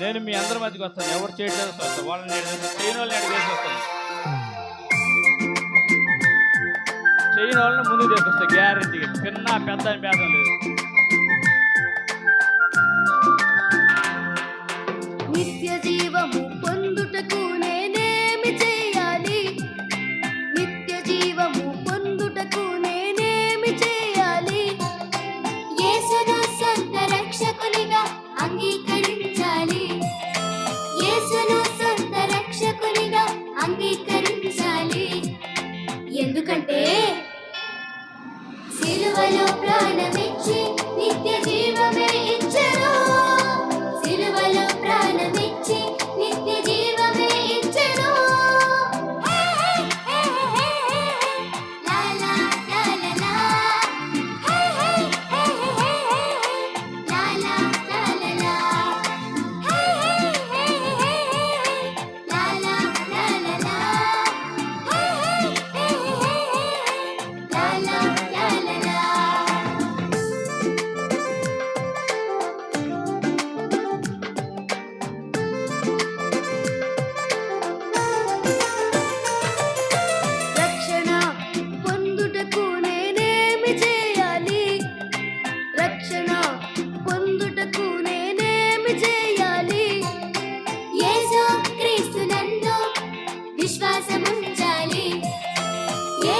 నేను మీ అందరి మధ్యకి వస్తాను. ఎవరు చేయట్లేదు వస్తాను వాళ్ళని నేను చేయని వాళ్ళని అడిగేసి వస్తాను. చేయని వాళ్ళని ముందు తీసుకొస్తాను గ్యారంటీ చిన్న పెద్ద అని భేదం లేదు. నిత్య జీవము పొందుటకు నేనేమి చేయాలి? నిత్య జీవము పొందుటకు నేనేమి చేయాలి? యేసును సొంత రక్షకునిగా అంగీకరి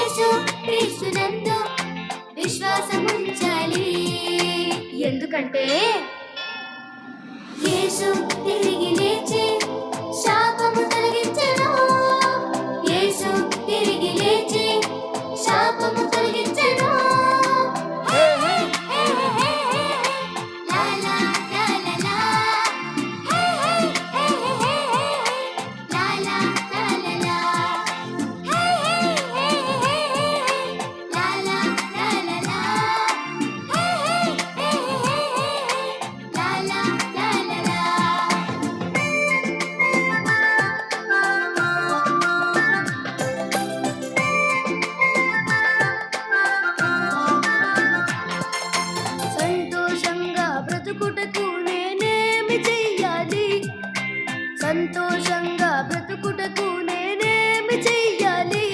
యేసు క్రీస్తునందు విశ్వాసముంచాలి. ఎందుకంటే సంతోషంగా బ్రతుకుటకు నేనేమి చెయ్యాలి?